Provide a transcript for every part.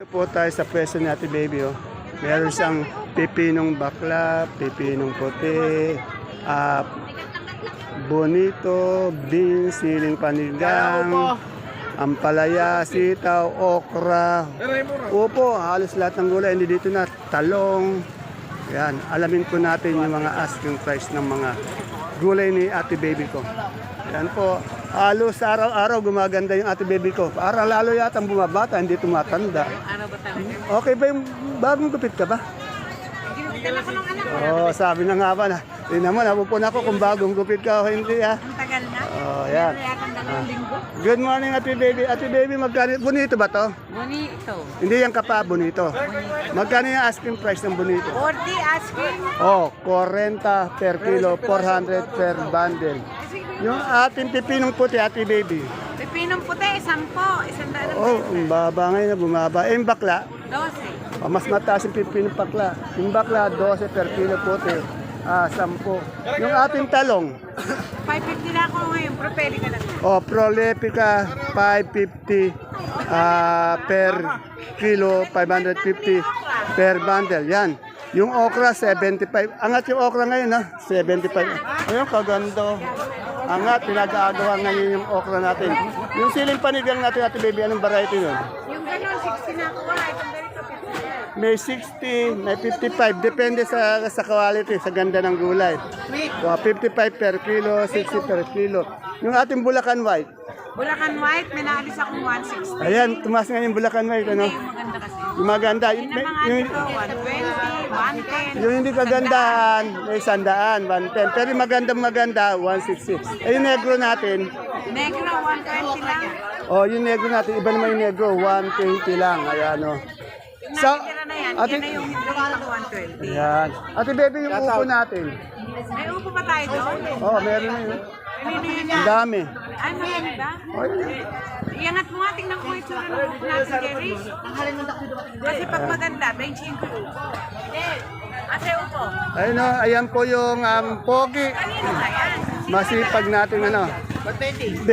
Ito po tayo sa pwesto ni Ate Baby. Oh. Meron siyang pipinong bakla, pipinong puti, ah, bonito, beans, siling panigang, ampalaya, sitaw, okra. Upo, halos lahat ng gulay. Hindi dito na talong. Yan, alamin po natin yung mga asking price ng mga gulay ni Ate Baby ko. Yan po. Halos araw-araw gumaganda yung Ate Baby ko. Parang lalo yata ang bumabata, hindi tumatanda. Ano? Okay ba yung bagong gupit ka ba? Oo, oh, sabi na nga ba na. Tingnan mo, napupuna ko kung bagong gupit ka o hindi ah. Ang tagal na. Oh, yan. Linggo. Good morning, Ate Baby. Ate Baby, magkano? Bonito ba to? Bonito. Hindi yan kapa, bonito. Magkano yung asking price ng bonito? 40 asking. Oh, 40 per kilo, 400 per bundle. Yung ating pipinong puti, Ate Baby. Pipinong puti, 10. Isang daan Oh, ang baba ngayon na bumaba. Eh, yung bakla, 12. oh, mas mataas yung pipinong bakla. Yung bakla, 12 per kilo puti. Ah, 10. Yung ating talong, 550 na ako ngayon, pero pwede ka na. Oh, Prolepica 550 ah, per kilo, 550 per bundle. Yan. Yung okra 75. Angat yung okra ngayon ha, 75. Ayun kaganda. Angat pinag-aagawa ngayon yung okra natin. Yung siling panigang natin, Ate Baby, anong variety yun? Yung gano'n, 60 na ako. Ah, itong ganito, 50. May 60, may 55. Depende sa sa quality, sa ganda ng gulay. So, 55 per kilo, 60 per kilo. Yung ating Bulacan White, Bulacan White, may naalis akong 160. Ayan, tumaas nga yung Bulacan White, ano? Yung maganda kasi. Yung maganda. Yung Yung, yung, 120, 110. yung hindi kagandahan, may sandaan, 110. Pero yung magandang maganda, 166. Eh, yung negro natin, Negro, 120 lang. oh, yung negro natin, iba naman yung negro, 120 lang. Ayan, oh. Sa, nakikira na yan, ate, yan na yung hindi ko 120. ayan. Ate, baby, yung upo natin. May upo pa tayo doon? Oh, meron na yun. Ang yan? dami. Ay, maganda. Oh, Iangat mo nga, tingnan ko yung itsura ng upo natin, Jerry. Kasi pag maganda, 25 yung upo. Ate upo. ayun, oh, ayan po yung um, pogi. Kanino nga yan? Masipag natin, ano. 25?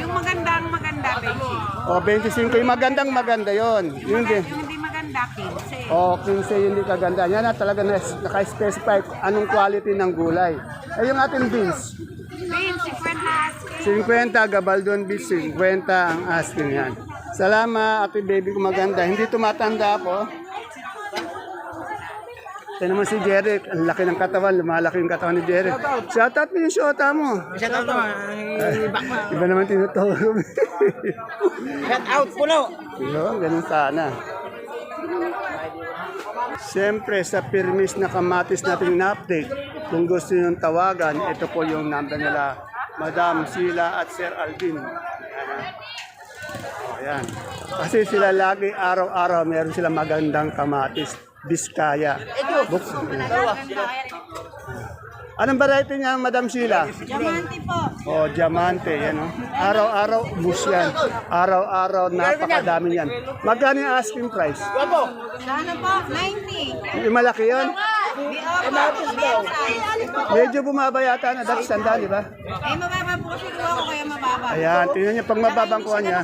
Yung magandang maganda, 25. O, 25. Yung magandang maganda yon. Yung, Yung di- hindi maganda, 15. O, 15 yung hindi kaganda. Yan na talaga na- naka-specify anong quality ng gulay. Ay, yung ating beans. Beans, 50 asking. 50, Gabaldon beans, 50 ang asking yan. Salamat, ate baby ko maganda. Hindi tumatanda ako. Ito naman si Jeric. Ang laki ng katawan. Lumalaki yung katawan ni Jeric. Shout out mo yung shota mo. Shout out naman. Iba naman tinuturo. Shout out puno. Yun, ganun sana. Siyempre, sa permis na kamatis nating na-update, kung gusto nyo tawagan, ito po yung number nila, Madam Sila at Sir Alvin. Ayan. Kasi sila lagi, araw-araw, meron sila magandang kamatis. Biskaya. Buk- Anong variety niya, Madam Sheila? Diamante po. Oh, diamante, yan oh. Araw-araw, bus yan. Araw-araw, napakadami yan. Magkano yung asking price? Ano po? 90. Yung malaki opo. Medyo bumaba yata na, dati sanda, di ba? Eh, mababa po kasi kuha ko kaya mababa. Ayan, tingnan niyo pag mababang kuha niya.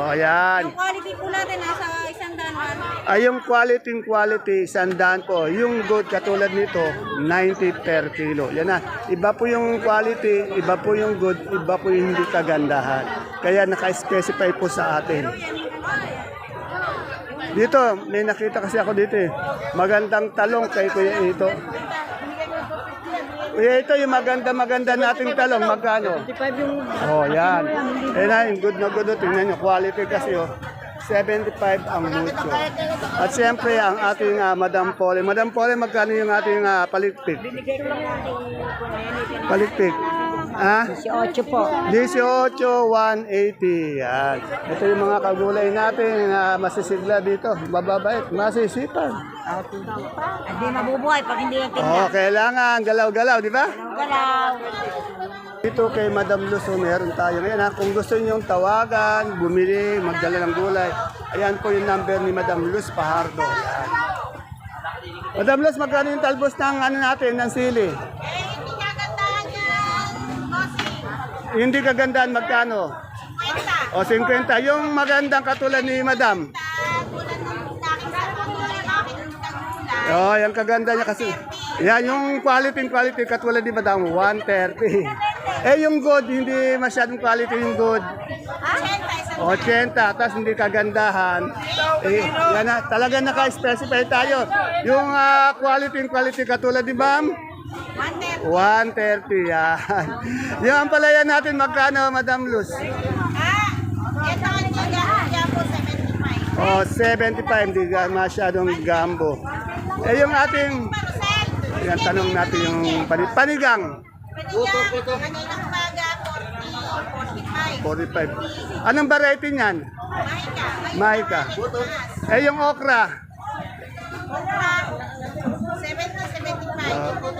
Oh, ayan. Yung quality po natin nasa isang daan. Ay, yung quality, quality, sandaan po. Yung good, katulad nito, 90 per kilo. Yan na. Iba po yung quality, iba po yung good, iba po yung hindi kagandahan. Kaya naka-specify po sa atin. Dito, may nakita kasi ako dito eh. Magandang talong kay Kuya ito. Kuya ito, yung maganda-maganda nating talong, magkano? 55 yung Oh, yan. Eh na, yung good na good. oh. Tingnan nyo, quality kasi oh. 75 ang mucho. At siyempre, ang ating ah, Madam Pole. Madam Pole, magkano yung ating uh, palikpik? Palikpik. Ha? 18 po. 18, 180. Yan. Ito yung mga kagulay natin na masisigla dito. Mababait, masisipan. Hindi mabubuhay pag hindi yung Oh, kailangan galaw-galaw, di ba? galaw. Dito kay Madam Luz, oh, meron tayo ngayon. Ha? Kung gusto niyo tawagan, bumili, magdala ng gulay, ayan po yung number ni Madam Luz Pahardo. Ayan. Madam Luz, magkano yung talbos ng ano natin, ng sili? Hindi kagandahan, magkano? 50. O, 50. Yung magandang katulad ni Madam. Oh, yung kaganda niya kasi. Yan, yung quality quality katulad ni Madam, 130. Eh, yung good, hindi masyadong quality yung good. 80, tapos hindi kagandahan. Eh, yan na, talaga naka-specify tayo. Yung ah, quality quality katulad ni Ma'am, 130 yan. yung ampalaya natin, magkano, Madam Luz? Oh, 75, hindi ga- masyadong gambo. Eh, yung ating, yan, tanong natin yung pani- panigang, 45. Anong variety niyan? Maika. Eh, yung okra, Uh,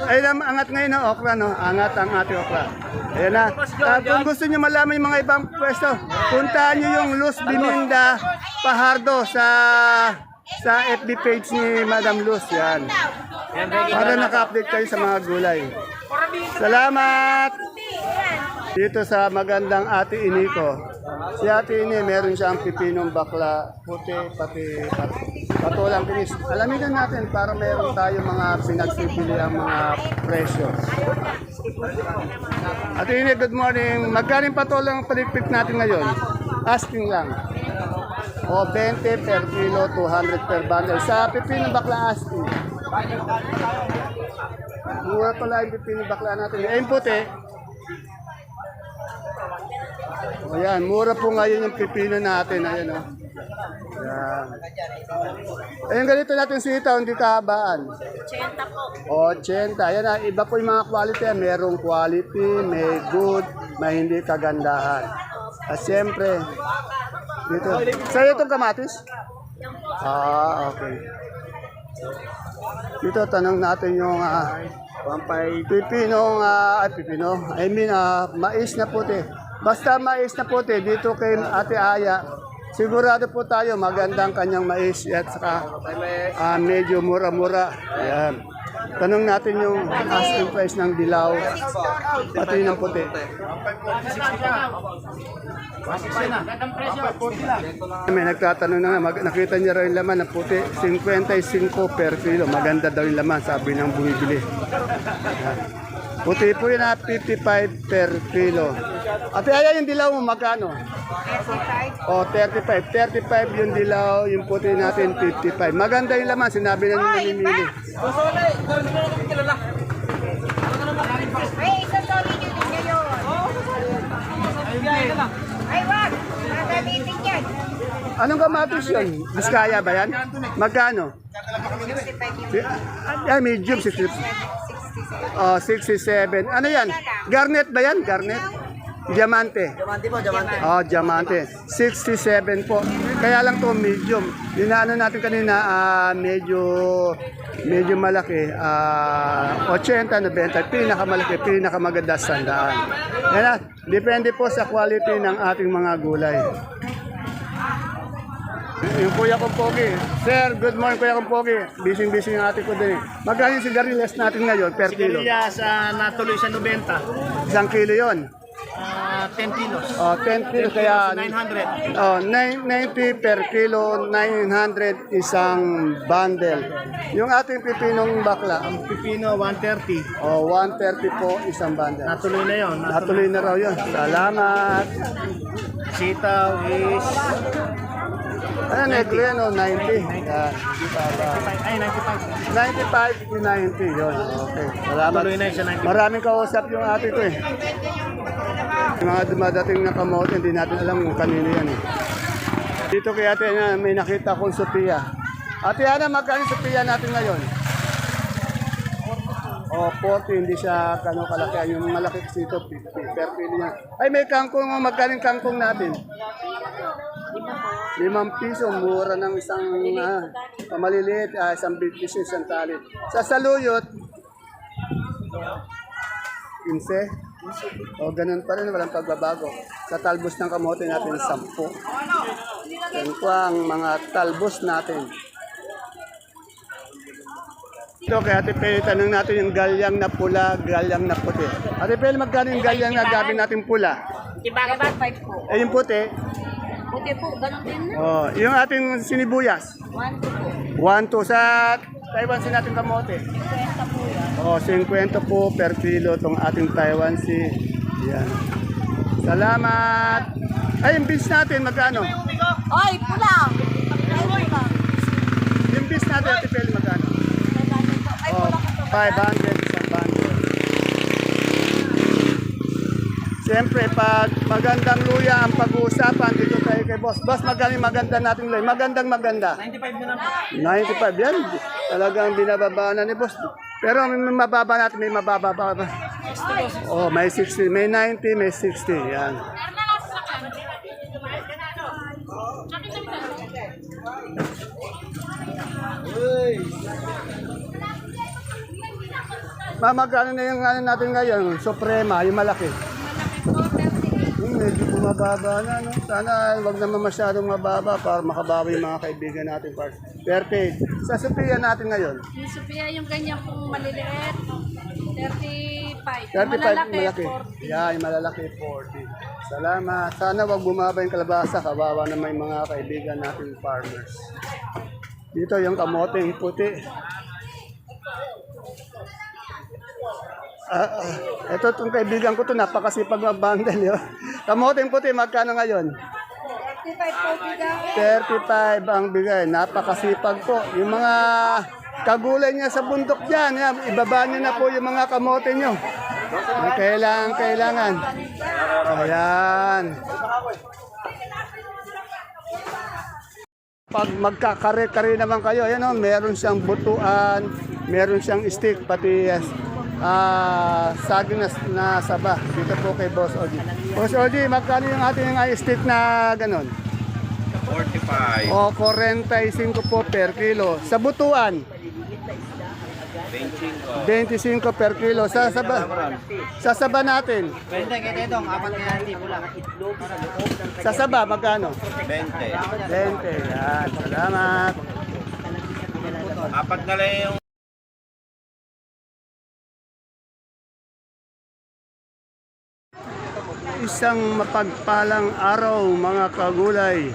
ay, nam- angat ngayon ng okra, no? Angat ang ating okra. Ayan na. Ah, kung gusto niyo malaman yung mga ibang pwesto, puntahan niyo yung Luz Biminda Pahardo sa sa FB page ni Madam Luz. Yan. Para naka-update kayo sa mga gulay. Salamat! Dito sa magandang Ate Iniko. Si Ate Ini, meron siyang pipinong bakla, puti, pati, pati patulang kinis. Alamin natin para meron tayo mga pinagsipili ang mga presyo. Ate Ini, good morning. Magkano patulang paligpit natin ngayon? Asking lang. O 20 per kilo, 200 per bundle. Sa pipinong bakla asking. Mura pala yung pipinong bakla natin. Eh, puti, O yan, mura po ngayon yung pipino natin. Ayan o. Yan. Ayun ganito natin sitaw, hindi kahabaan. 80 po. 80. Ayan na, iba po yung mga quality. Merong quality, may good, may hindi kagandahan. At siyempre, dito. Sa'yo itong kamatis? Ah, okay. Dito, tanong natin yung ah, pipino, ah, ay pipino, I mean, ah, mais na puti. Basta mais na puti, dito kay Ate Aya, sigurado po tayo magandang kanyang mais at saka ah, medyo mura-mura. Ayan. Tanong natin yung asking price ng dilaw, pati ng puti. May nagtatanong na mag- nakita niya raw yung laman ng puti, 55 per kilo. Maganda daw yung laman, sabi ng bumibili. Ayan. Puti po yun ha, 55 per kilo. Ate Aya, yung dilaw mo magkano? O, 35. 35 yung dilaw, yung puti natin 55. Maganda yung laman, sinabi na nung namimili. Ay, isa sorry nyo din ngayon. Ay, wag. Magamitin yan. Anong kamatis yun? Biskaya ba yan? Magkano? Ay, medium, 60. Oh, 67. Ano yan? Garnet ba yan? Garnet? Diamante. Diamante po, diamante. Oh, diamante. 67 po. Kaya lang to medium. Yung naano natin kanina, ah, medyo medyo malaki. Ah, 80, 90. Pinakamalaki, pinakamaganda sandaan. Yan na. Depende po sa quality ng ating mga gulay. Yung kuya kong pogi. Sir, good morning kuya kong pogi. Busy-busy yung ate ko din. eh. Magkano yung sigarilyas natin ngayon per kilo? Sigarilyas ah, natuloy sa 90. Isang kilo yon. Ah, 10 kilos. Oh, 10 kilo kaya 900. Oh, 9 90 per kilo, 900 isang bundle. Yung ating pipinong bakla, Ang pipino, 130. oh, 130 po isang bundle. Natuloy na yon. Natuloy na raw yun. Salamat. Sitaw is... Ano, negro yan, oh, 90. Yan. Di ba ba? Ay, 95. 95 to 90 yun. Okay. Salamat. Tuloy na yun sa 90. Maraming kausap yung ate ko eh. Yung mga dumadating na kamote, hindi natin alam kung kanino yan eh. Dito kay ate na may nakita kong Sophia. Ate Ana, magkano Sophia natin ngayon? O, oh, 40, hindi siya kano kalaki. Yung malaki kasi ito, 50 per kilo niya. Ay, may kangkong, oh, magkano yung kangkong natin? Limang piso, mura ng isang ah, maliliit, ah, isang big piso, isang tali. Sa saluyot, 15. O ganun pa rin, walang pagbabago. Sa talbos ng kamote natin, 10. Yan po ang mga talbos natin. Ito kay Ate Peli, tanong natin yung galyang na pula, galyang na puti. Ate Peli, magkano yung galyang na gabi natin pula? Ibagat 5 po. Eh, yung puti. Buti po, ganun din na. Oh, yung ating sinibuyas. 1 po. 1 to sa Taiwan si natin kamote. 50 po yan. Oh, 50 po per kilo tong ating Taiwan si. Yan. Salamat. Ay, yung beans natin magkano? Oy, pula! Ay, pula. Yung beans natin, Ate Peli, magkano? Ay, Oh, pula ka to. 500 isang bundle. Siyempre, pag magandang luya ang pag-uusapan, dito tayo kay boss. Boss, magkano yung maganda natin luya? Magandang maganda. 95 na lang po. 95 yan. Talagang binababa na ni boss. Pero may mababa natin, may mababa pa ba? Oh, may 60, may 90, may 60. Yan. Ma, magkano na yung ano natin ngayon? Suprema, yung malaki. Bumababa na, no? Sana wag naman masyadong mababa para makabawi yung mga kaibigan natin. Par- Perfect. Sa Sophia natin ngayon, Yung Sophia, yung ganyan pong maliliit, 35. 35 Malalaki, malaki. 40. Yeah, yung malalaki 40. Salamat. Sana wag bumaba yung kalabasa. Kawawa na may mga kaibigan natin farmers. Dito yung kamoteng puti. Ah, ah, ito itong kaibigan ko to napakasipag mag-bundle yun. Kamoteng puti, magkano ngayon? 35 ang bigay. Napakasipag po. Yung mga kagulay niya sa bundok dyan, yan, ibaba niyo na po yung mga kamote niyo. Kailangan, kailangan. Ayan. Pag magkakare-kare naman kayo, ayan o, meron siyang butuan, meron siyang stick, pati ah saging na, na saba. Dito po kay Boss Oji. Boss Oji, magkano yung ating ah, stick na ganon? 45, O, 45 po per kilo. Sa butuan, 25, 25 per kilo. Sa saba, sa saba natin, Pwede, kaya dong, apat na yan, pula. sa saba, magkano? 20. 20. Yan, salamat. Apat na lang yung Isang mapagpalang araw mga kagulay.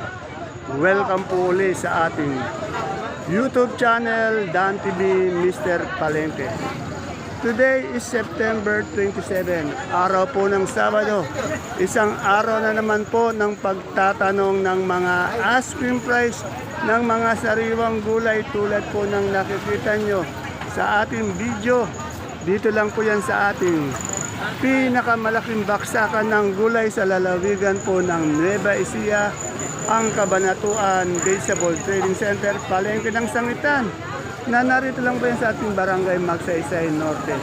Welcome po ulit sa ating YouTube channel Dan TV Mr. Palente. Today is September 27, araw po ng Sabado. Isang araw na naman po ng pagtatanong ng mga asking price ng mga sariwang gulay tulad po ng nakikita nyo sa ating video. Dito lang po yan sa ating pinakamalaking baksakan ng gulay sa lalawigan po ng Nueva Ecija, ang Kabanatuan Vegetable Trading Center, Palengke ng Sangitan na narito lang po yan sa ating barangay Magsaysay Norte.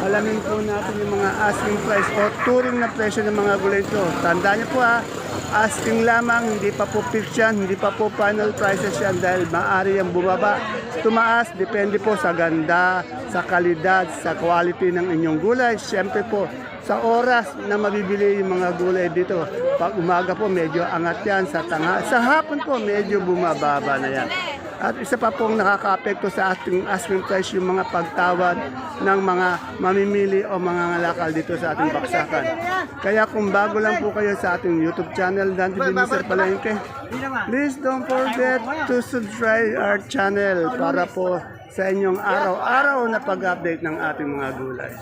Alamin po natin yung mga asking price o turing na presyo ng mga gulay ito. Tandaan niyo po ha, asking lamang, hindi pa po fixed yan, hindi pa po final prices yan dahil maaari yung bumaba. Tumaas, depende po sa ganda, sa kalidad, sa quality ng inyong gulay. Siyempre po, sa oras na mabibili yung mga gulay dito. Pag umaga po, medyo angat yan. Sa, tanga, sa hapon po, medyo bumababa na yan. At isa pa pong nakaka-apekto sa ating asking price yung mga pagtawad ng mga mamimili o mga ngalakal dito sa ating baksakan. Kaya kung bago lang po kayo sa ating YouTube channel, Dan TV Mr. Palengke, please don't forget to subscribe our channel para po sa inyong araw-araw na pag-update ng ating mga gulay.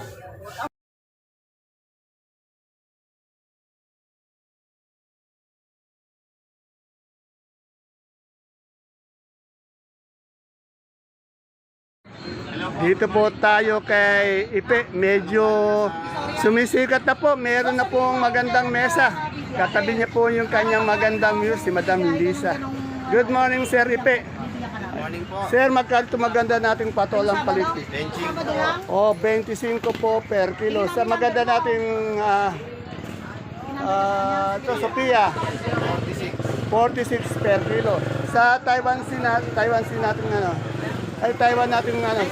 Dito po tayo kay Ipe. Medyo sumisikat na po. Meron na pong magandang mesa. Katabi niya po yung kanyang magandang view, si Madam Lisa. Good morning, Sir Ipe. morning po. Sir, magkano maganda nating patolang paliti? 25 po. O, 25 po per kilo. Sa maganda nating ah ah, ito, Sophia, 46 per kilo. Sa Taiwan sin Taiwan sin natin ano? Ay Taiwan natin ano?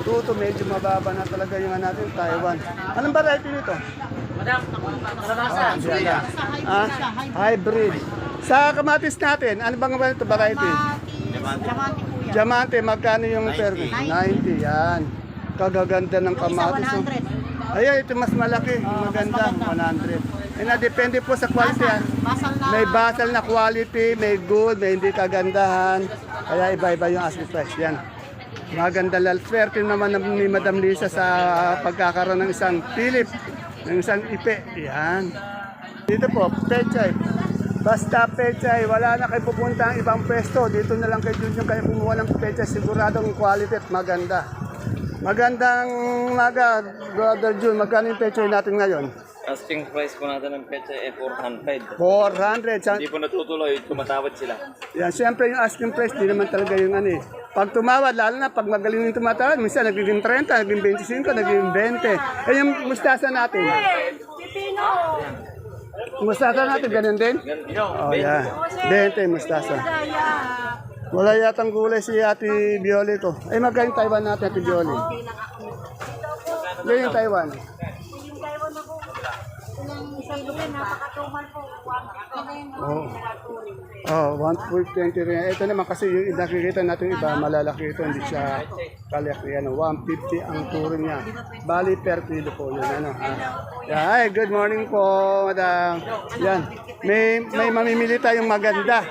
Tuto medyo mababa na talaga yung ano natin Taiwan. Anong variety nito? Madam, kalabasa. Ah, hybrid. Sa kamatis natin, ano bang ba ito variety? Diamante, magkano yung per 90. yan. Kagaganda ng kamatis. oh. Ayan, ito mas malaki. maganda, 100. Eh, na, depende po sa quality. ah. Basal na. May basal na quality, may good, may hindi kagandahan. Kaya iba-iba yung asking price. Yan. Maganda lal. Swerte naman ni Madam Lisa sa pagkakaroon ng isang Philip, ng isang ipe. Yan. Dito po, pechay. Basta pechay, wala na kayo pupunta ang ibang pwesto. Dito na lang kayo yung kayo kumuha ng pechay. Siguradong quality at maganda. Magandang maga, Brother June. Magkano yung pechay natin ngayon? Asking price po natin ng petsa ay 400. 400. Sa- Hindi po natutuloy, tumatawad sila. Yan, siyempre yung asking price, di naman talaga yung ano eh. Pag tumawad, lalo na pag magaling yung tumatawad, minsan nagiging 30, naging 25, naging 20. Eh yung mustasa natin. Mustasa natin, ganun din? Oh, yeah. 20 mustasa. Wala yatang gulay si Ate Bioli ko. Eh, magkain Taiwan natin, Ate Bioli. Yan yung Taiwan. Oh. Oh, 1.20 rin. Ito naman kasi yung nakikita natin iba, malalaki ito, hindi siya kalaki. Ano, 150 ang turo niya. Bali per kilo po yun. Ano, ha? Yeah, hi, good morning po, madam. Yan. May, may mamimili tayong maganda.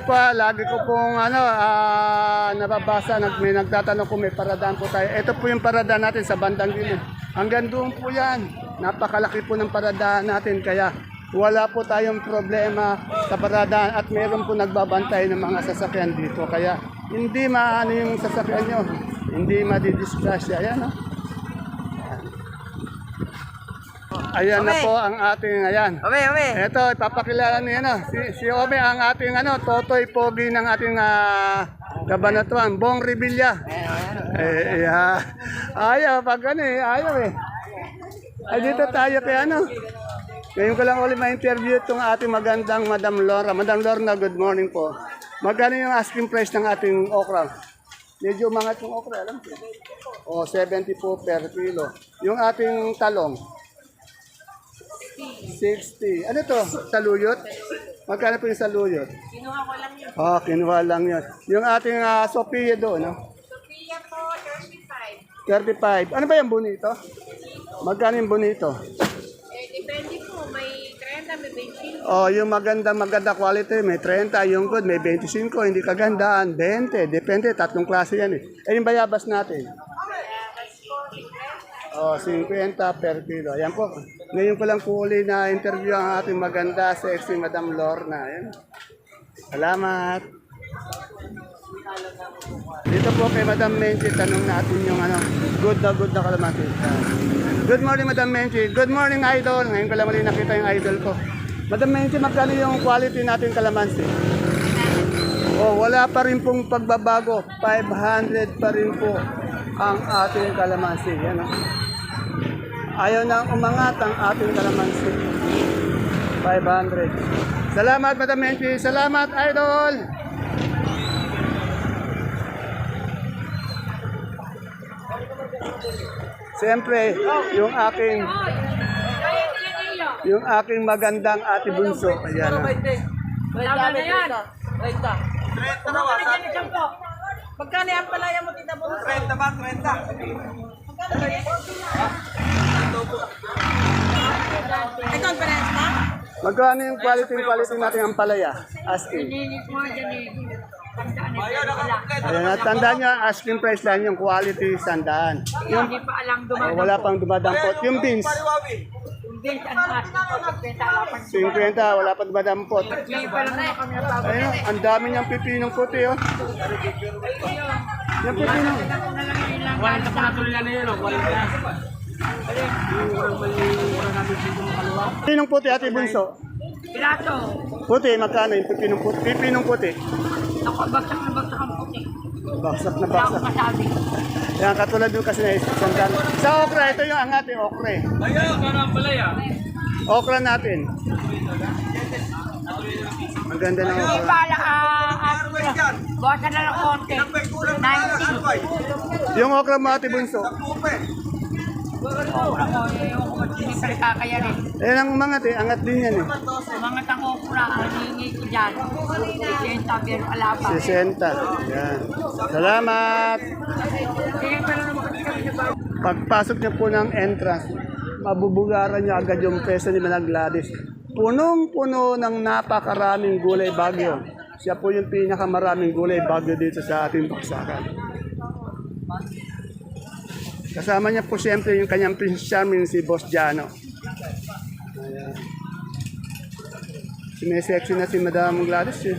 Pa, lagi ko pong ano, ah, nababasa, nag, may nagtatanong kung may paradaan po tayo. Ito po yung paradaan natin sa bandang gilid. Hanggang doon po yan. Napakalaki po ng paradaan natin. Kaya wala po tayong problema sa paradaan at meron po nagbabantay ng mga sasakyan dito. Kaya hindi maano yung sasakyan nyo. Hindi madidisgrasya. Ayan, oh. Ayan na po ang ating, ayan. Ome, ome. Ito, ipapakilala niyo ano, si, si Ome ang ating ano, totoy pogi ng ating uh, kabanatuan, Bong Revilla. Eh, yeah. Ayaw, pag ano eh, ayaw eh. Ay, dito tayo kay ano. Ngayon ko lang ulit ma-interview itong ating magandang Madam Laura. Madam Lorna, good morning po. Magkano yung asking price ng ating okra? Medyo umangat yung okra, alam ko. O, 70 po per kilo. Yung ating talong, 60. Ano to? Saluyot? Magkano po yung saluyot? Kinuha ko lang yun. Oh, kinuha lang yun. Yung ating uh, Sophia doon, no? Sophia po, 35. 35. Ano ba yung bonito? Magkano yung bonito? Eh, depende po. May 30, may 25. Oh, yung maganda maganda quality, may 30, yung good, may 25, hindi kagandaan, 20, depende, tatlong klase yan eh. Eh, yung bayabas natin? Oh, 50 per kilo. Ayan po. Ngayon ko lang po uli na interview ang ating maganda sexy Madam Lorna. Ayan. Salamat. Dito po kay Madam Menchi, tanong natin yung ano, good na good na kalamansi. Good morning, Madam Menchi. Good morning, Idol. Ngayon ko lang muli nakita yung idol ko. Madam Menchi, magkano yung quality natin kalamansi? Oh, wala pa rin pong pagbabago. 500 pa rin po ang ating kalamansi. Yan, oh. Ayaw nang umangat ang ating kalamansi. 500. Salamat, Madam Menchi. Salamat, Idol. Siyempre, yung aking yung aking magandang ate bunso. Ayan. ah. Tama na yan. 30. 30 na wasa. Magkano ang palaya mo, Tita Bunso? 30 ba? 30. Magkano? Ito ang parehas na? Magkano yung quality quality natin ang palaya? Asking. Ayan, at tandaan nyo, asking price lang yung quality sandaan. Yung, Hindi pa alam oh, wala pang dumadampot. Yung beans, Yung base, ano as ko, 50 alapan. 50, wala pa dumadampot. Ngayon pa lang naman kami nabago. Ayun, ang dami niyang pipinong puti, oh. Yung pipinong. Wala na pa natuloy na yun, wala na. Pinong puti, Ate Bunso. Piraso. Puti, magkano yung pipinong puti? Pipinong puti. Ako, bagsak na bagsak ang puti. Bagsak na bagsak. Wala akong masabi. Yan, katulad yung kasi na isang Sa okra, ito yung angat yung okra. Eh. Ayaw, parang palaya. Ah. Okra natin. Ang ganda ng okra. Hindi pala ah, ah, ka. Bota na lang konti. 19. Yung okra mo, Ate Bunso. 10. Ayan ang umangat eh. Angat din yan eh. Mga tang okra. ang hinihingi ko dyan. 60 pero kalaban. 60. Yan. Salamat. Pagpasok niyo po ng entrance, mabubugaran niyo agad yung pesa ni Manang Gladys. Punong-puno ng napakaraming gulay bagyo. Siya po yung pinakamaraming gulay bagyo dito sa ating baksakan. Kasama niya po siyempre yung kanyang Prince Charming si Boss Jano. Ayan. Sinesexy na si Madam Gladys eh.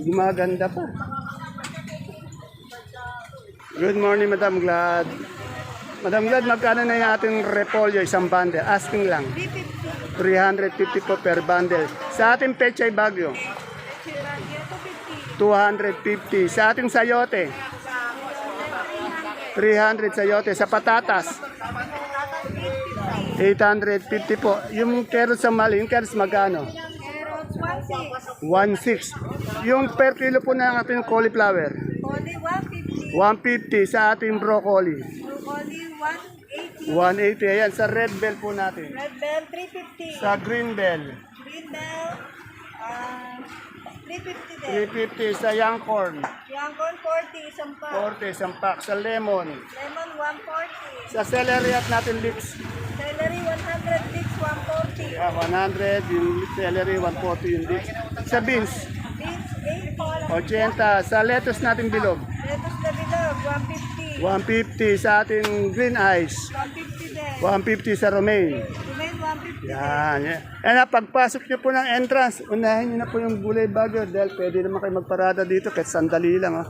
Gumaganda pa. Good morning, Madam Glad. Madam Glad, magkano na yung ating repolyo, isang bundle? Asking lang. 350 po per bundle. Sa ating pechay bagyo? 250. Sa ating sayote? 300 sayote. Sa patatas? 850 po. Yung carrots sa mali, yung carrots magkano? 1.6. Yung per kilo po ng ating cauliflower? 150 sa ating broccoli. 180. Ayan, sa red bell po natin. Red bell, 350. Sa green bell, Green bell, ah, 350 din. 350. Sa young corn, Yangkon, 40, isang pa. 40 isang pack. Sa lemon, Lemon, 140. sa celery at natin lips, Celery, 100 sticks, 140. yeah, 100. Yung celery, 140 yung lips. Sa beans, Beans, 8 po lang. 80. Sa lettuce natin bilog, Lettuce na bilog, 150. 150 sa ating green eyes, 150 din. 150 sa romaine. Remain 150 din. Yan. yan. Na, pagpasok nyo po ng entrance, unahin nyo na po yung gulay bagyo dahil pwede naman kayo magparada dito kahit sandali lang. Oh.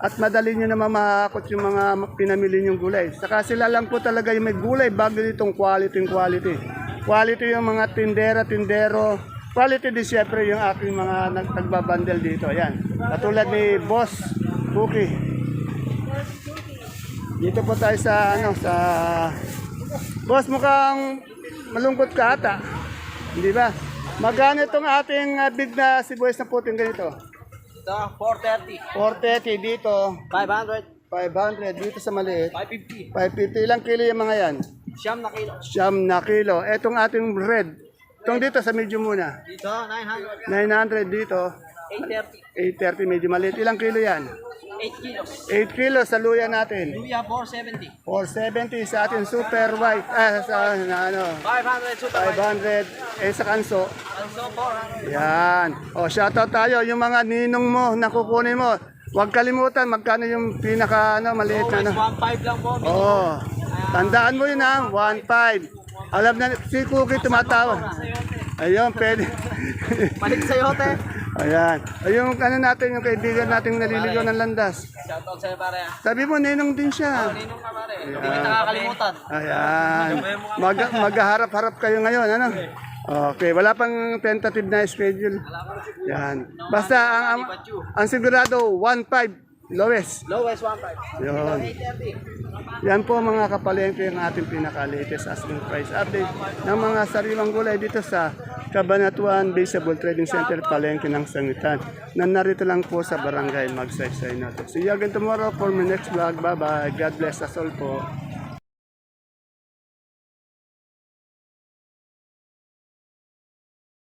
At madali nyo naman makakot yung mga pinamili nyong gulay. Saka sila lang po talaga yung may gulay bagyo ditong quality quality. Quality yung mga tindera, tindero. Quality din siyempre yung aking mga nag- nagbabandel dito. Yan. Katulad ni Boss Cookie. Dito po tayo sa ano sa Boss mukhang malungkot ka ata. Hindi ba? Magkano itong ating uh, big na sibuyas na puting ganito? Ito, 430. 430 dito, 500. 500 dito sa maliit. 550. 550 ilang kilo yung mga yan? Siyam na kilo. Siyam na kilo. Etong ating red. Itong dito sa medium muna. Dito, 900. 900 dito. 830. 830 medyo maliit. Ilang kilo yan? 8 kilos. 8 kilo sa luya natin. Luya, 470. 470 sa ating super white. Ah, sa na, ano, 500 super white. 500. Eh sa kanso, Also, 400. Yan. O, shoutout tayo. Yung mga ninong mo na kukunin mo. Huwag kalimutan, magkano yung pinaka, ano, maliit na, ano. Always 1.5 lang po. Oo. Tandaan mo yun, ha. 1.5. Alam na, si Cookie tumatawa. Ayun, pwede. Balik sa yote. Ayan. Ayun, ano natin, yung kaibigan nating naliligaw ng landas. Shoutout sa'yo pare. ah. Sabi mo, ninong din siya. Ninong ka pare. Hindi kita nakakalimutan. Ayan. Mag magharap-harap kayo ngayon, ano? Okay, wala pang tentative na schedule. Yan. Basta ang ang, ang sigurado 1.5 lowest. Lowest 1.5. Yun. 830. Yan po mga kapalengke ang ating pinaka-latest asking price update ng mga sariwang gulay dito sa Cabanatuan Baseball Trading Center, Palengke ng Sangitan. Na narito lang po sa barangay Magsaysay natin. See you again tomorrow for my next vlog. Bye-bye. God bless us all po.